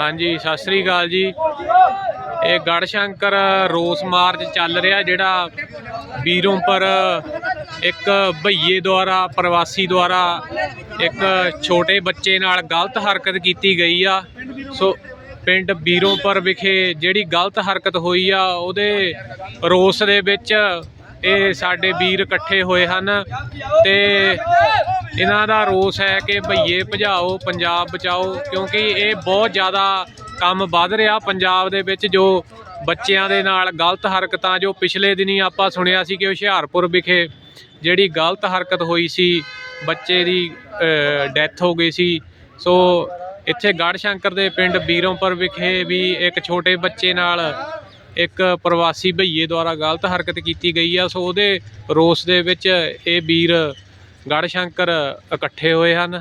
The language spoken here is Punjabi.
ਹਾਂਜੀ, ਸਤਿ ਸ੍ਰੀ ਅਕਾਲ ਜੀ। ਇਹ ਗੜਸ਼ੰਕਰ ਰੋਸ ਮਾਰਚ ਚੱਲ ਰਿਹਾ, ਜਿਹੜਾ ਬੀਰੋਂਪਰ ਇੱਕ ਭਈਏ ਦੁਆਰਾ, ਪ੍ਰਵਾਸੀ ਦੁਆਰਾ ਇੱਕ ਛੋਟੇ ਬੱਚੇ ਨਾਲ ਗਲਤ ਹਰਕਤ ਕੀਤੀ ਗਈ ਆ। ਸੋ ਪਿੰਡ ਬੀਰੋਂਪੁਰ ਵਿਖੇ ਜਿਹੜੀ ਗਲਤ ਹਰਕਤ ਹੋਈ ਆ, ਉਹਦੇ ਰੋਸ ਦੇ ਵਿੱਚ ਇਹ ਸਾਡੇ ਵੀਰ ਇਕੱਠੇ ਹੋਏ ਹਨ ਤੇ ਇਹਨਾਂ ਦਾ ਰੋਸ ਹੈ ਕਿ ਭਈਏ ਭਜਾਓ, ਪੰਜਾਬ ਬਚਾਓ, ਕਿਉਂਕਿ ਇਹ ਬਹੁਤ ਜ਼ਿਆਦਾ ਕੰਮ ਵੱਧ ਰਿਹਾ ਪੰਜਾਬ ਦੇ ਵਿੱਚ, ਜੋ ਬੱਚਿਆਂ ਦੇ ਨਾਲ ਗਲਤ ਹਰਕਤਾਂ, ਜੋ ਪਿਛਲੇ ਦਿਨੀ ਆਪਾਂ ਸੁਣਿਆ ਸੀ ਕਿ ਹੁਸ਼ਿਆਰਪੁਰ ਵਿਖੇ ਜਿਹੜੀ ਗਲਤ ਹਰਕਤ ਹੋਈ ਸੀ, ਬੱਚੇ ਦੀ ਡੈਥ ਹੋ ਗਈ ਸੀ। ਸੋ ਇੱਥੇ ਗੜਸ਼ੰਕਰ ਦੇ ਪਿੰਡ ਬੀਰੋਂਪੁਰ ਵਿਖੇ ਵੀ ਇੱਕ ਛੋਟੇ ਬੱਚੇ ਨਾਲ ਇੱਕ ਪ੍ਰਵਾਸੀ ਭਈਏ ਦੁਆਰਾ ਗਲਤ ਹਰਕਤ ਕੀਤੀ ਗਈ ਆ ਸੋ ਉਹਦੇ ਰੋਸ ਦੇ ਵਿੱਚ ਇਹ ਵੀਰ ਗੜਸ਼ੰਕਰ ਇਕੱਠੇ ਹੋਏ ਹਨ।